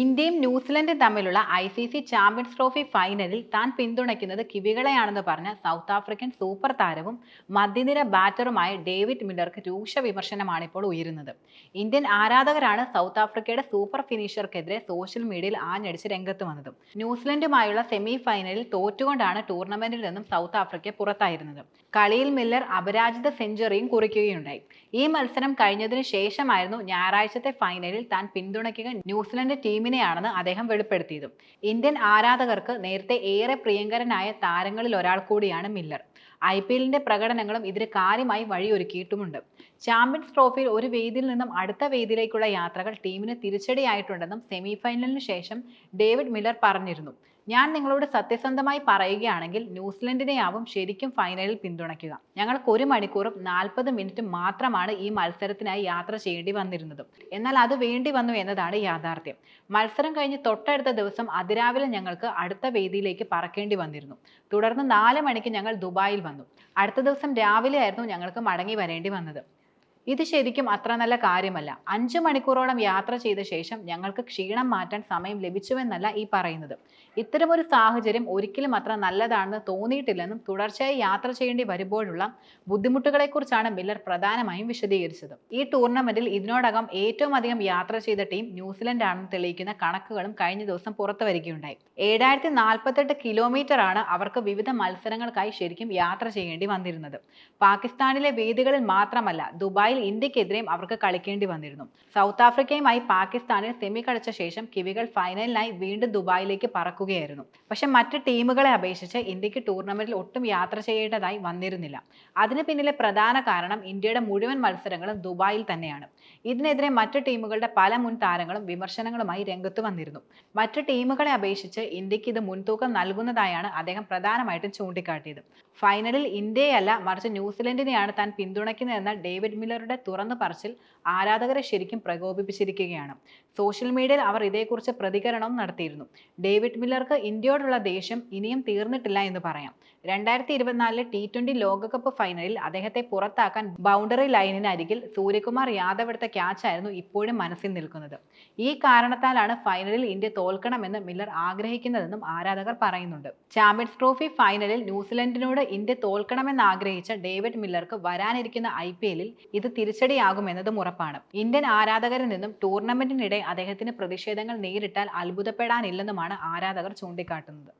ഇന്ത്യയും ന്യൂസിലൻഡും തമ്മിലുള്ള I C C champions trophy ഫൈനലിൽ താൻ പിന്തുണയ്ക്കുന്നത് കിവികളെയാണെന്ന് പറഞ്ഞ സൗത്ത് ആഫ്രിക്കൻ സൂപ്പർ താരവും മധ്യനിര ബാറ്ററുമായ ഡേവിഡ് മില്ലർക്ക് രൂക്ഷ വിമർശനമാണ് ഇപ്പോൾ ഉയരുന്നത്. ഇന്ത്യൻ ആരാധകരാണ് സൗത്ത് ആഫ്രിക്കയുടെ സൂപ്പർ ഫിനിഷർക്കെതിരെ സോഷ്യൽ മീഡിയയിൽ ആഞ്ഞടിച്ച് രംഗത്ത് വന്നത്. ന്യൂസിലൻഡുമായുള്ള സെമി ഫൈനലിൽ തോറ്റുകൊണ്ടാണ് ടൂർണമെന്റിൽ നിന്നും സൗത്ത് ആഫ്രിക്ക പുറത്തായിരുന്നത്. കളിയിൽ മില്ലർ അപരാജിത സെഞ്ചുറിയും കുറിക്കുകയുണ്ടായി. ഈ മത്സരം കഴിഞ്ഞതിനു ശേഷമായിരുന്നു ഞായറാഴ്ചത്തെ ഫൈനലിൽ താൻ പിന്തുണയ്ക്കുക ന്യൂസിലൻഡ് ടീമിനെയാണെന്ന് അദ്ദേഹം വെളിപ്പെടുത്തിയതും. ഇന്ത്യൻ ആരാധകർക്ക് നേരത്തെ ഏറെ പ്രിയങ്കരനായ താരങ്ങളിൽ ഒരാൾ കൂടിയാണ് മില്ലർ. ഐ പി എല്ലിന്റെ പ്രകടനങ്ങളും ഇതിന് കാര്യമായി വഴിയൊരുക്കിയിട്ടുമുണ്ട്. ചാമ്പ്യൻസ് ട്രോഫിയിൽ ഒരു വേദിയിൽ നിന്നും അടുത്ത വേദിയിലേക്കുള്ള യാത്രകൾ ടീമിന് തിരിച്ചടിയായിട്ടുണ്ടെന്നും സെമി ഫൈനലിന് ശേഷം ഡേവിഡ് മില്ലർ പറഞ്ഞിരുന്നു. ഞാൻ നിങ്ങളോട് സത്യസന്ധമായി പറയുകയാണെങ്കിൽ ന്യൂസിലൻഡിനെയാവും ശരിക്കും ഫൈനലിൽ പിന്തുണയ്ക്കുക. ഞങ്ങൾക്ക് ഒരു മണിക്കൂറും നാൽപ്പത് മിനിറ്റും മാത്രമാണ് ഈ മത്സരത്തിനായി യാത്ര ചെയ്യേണ്ടി വന്നിരുന്നത്. എന്നാൽ അത് വേണ്ടി വന്നു എന്നതാണ് യാഥാർത്ഥ്യം. മത്സരം കഴിഞ്ഞ് തൊട്ടടുത്ത ദിവസം അതിരാവിലെ ഞങ്ങൾക്ക് അടുത്ത വേദിയിലേക്ക് പറക്കേണ്ടി വന്നിരുന്നു. തുടർന്ന് നാല് മണിക്ക് ഞങ്ങൾ ദുബായിൽ വന്നു. അടുത്ത ദിവസം രാവിലെ ആയിരുന്നു ഞങ്ങൾക്ക് മടങ്ങി വരേണ്ടി വന്നത്. ഇത് ശരിക്കും അത്ര നല്ല കാര്യമല്ല. അഞ്ച് മണിക്കൂറോളം യാത്ര ചെയ്ത ശേഷം ഞങ്ങൾക്ക് ക്ഷീണം മാറ്റാൻ സമയം ലഭിച്ചുവെന്നല്ല ഈ പറയുന്നത്. ഇത്തരമൊരു സാഹചര്യം ഒരിക്കലും അത്ര നല്ലതാണെന്ന് തോന്നിയിട്ടില്ലെന്നും തുടർച്ചയായി യാത്ര ചെയ്യേണ്ടി വരുമ്പോഴുള്ള ബുദ്ധിമുട്ടുകളെക്കുറിച്ചാണ് മില്ലർ പ്രധാനമായും വിശദീകരിച്ചത്. ഈ ടൂർണമെന്റിൽ ഇതിനോടകം ഏറ്റവും അധികം യാത്ര ചെയ്ത ടീം ന്യൂസിലൻഡ് ആണെന്ന് തെളിയിക്കുന്ന കണക്കുകളും കഴിഞ്ഞ ദിവസം പുറത്തു വരികയുണ്ടായി. ഏഴായിരത്തി നാൽപ്പത്തെട്ട് കിലോമീറ്റർ ആണ് അവർക്ക് വിവിധ മത്സരങ്ങൾക്കായി ശരിക്കും യാത്ര ചെയ്യേണ്ടി വന്നിരുന്നത്. പാകിസ്ഥാനിലെ വേദികളിൽ മാത്രമല്ല ദുബായിൽ ഇന്ത്യക്കെതിരെയും അവർക്ക് കളിക്കേണ്ടി വന്നിരുന്നു. സൗത്ത് ആഫ്രിക്കയുമായി പാകിസ്ഥാനിൽ സെമി കളിച്ച ശേഷം കിവികൾ ഫൈനലിനായി വീണ്ടും ദുബായിലേക്ക് പറക്കുകയായിരുന്നു. പക്ഷെ മറ്റ് ടീമുകളെ അപേക്ഷിച്ച് ഇന്ത്യയ്ക്ക് ടൂർണമെന്റിൽ ഒട്ടും യാത്ര ചെയ്യേണ്ടതായി വന്നിരുന്നില്ല. അതിന് പിന്നിലെ പ്രധാന കാരണം ഇന്ത്യയുടെ മുഴുവൻ മത്സരങ്ങളും ദുബായിൽ തന്നെയാണ്. ഇതിനെതിരെ മറ്റ് ടീമുകളുടെ പല മുൻ താരങ്ങളും വിമർശനങ്ങളുമായി രംഗത്ത് വന്നിരുന്നു. മറ്റ് ടീമുകളെ അപേക്ഷിച്ച് ഇന്ത്യയ്ക്ക് ഇത് മുൻതൂക്കം നൽകുന്നതായാണ് അദ്ദേഹം പ്രധാനമായിട്ടും ചൂണ്ടിക്കാട്ടിയത്. ഫൈനലിൽ ഇന്ത്യയല്ല മറിച്ച് ന്യൂസിലൻഡിനെയാണ് താൻ പിന്തുണയ്ക്കുന്നതെന്ന ഡേവിഡ് മില്ലറുടെ തുറന്നു പറച്ചിൽ ആരാധകരെ ശരിക്കും പ്രകോപിപ്പിച്ചിരിക്കുകയാണ്. സോഷ്യൽ മീഡിയയിൽ അവർ ഇതേക്കുറിച്ച് പ്രതികരണവും നടത്തിയിരുന്നു. ഡേവിഡ് മില്ലർക്ക് ഇന്ത്യയോടുള്ള ദേഷ്യം ഇനിയും തീർന്നിട്ടില്ല എന്ന് പറയാം. രണ്ടായിരത്തി ഇരുപത്തിനാലിലെ ടി ട്വന്റി ലോകകപ്പ് ഫൈനലിൽ അദ്ദേഹത്തെ പുറത്താക്കാൻ ബൗണ്ടറി ലൈനിന് അരികിൽ സൂര്യകുമാർ യാദവ് എടുത്ത ക്യാച്ചായിരുന്നു ഇപ്പോഴും മനസ്സിൽ നിൽക്കുന്നത്. ഈ കാരണത്താലാണ് ഫൈനലിൽ ഇന്ത്യ തോൽക്കണമെന്ന് മില്ലർ ആഗ്രഹിക്കുന്നതെന്നും ആരാധകർ പറയുന്നുണ്ട്. ചാമ്പ്യൻസ് ട്രോഫി ഫൈനലിൽ ന്യൂസിലൻഡിനോട് ഇന്ത്യ തോൽക്കണമെന്ന് ആഗ്രഹിച്ച ഡേവിഡ് മില്ലർക്ക് വരാനിരിക്കുന്ന ഐ പി എല്ലിൽ ഇത് തിരിച്ചടിയാകുമെന്നതും ഉറപ്പാണ്. ഇന്ത്യൻ ആരാധകരിൽ നിന്നും ടൂർണമെന്റിനിടെ അദ്ദേഹത്തിന് പ്രതിഷേധങ്ങൾ നേരിട്ടാൽ അത്ഭുതപ്പെടാനില്ലെന്നുമാണ് ആരാധകർ ചൂണ്ടിക്കാട്ടുന്നത്.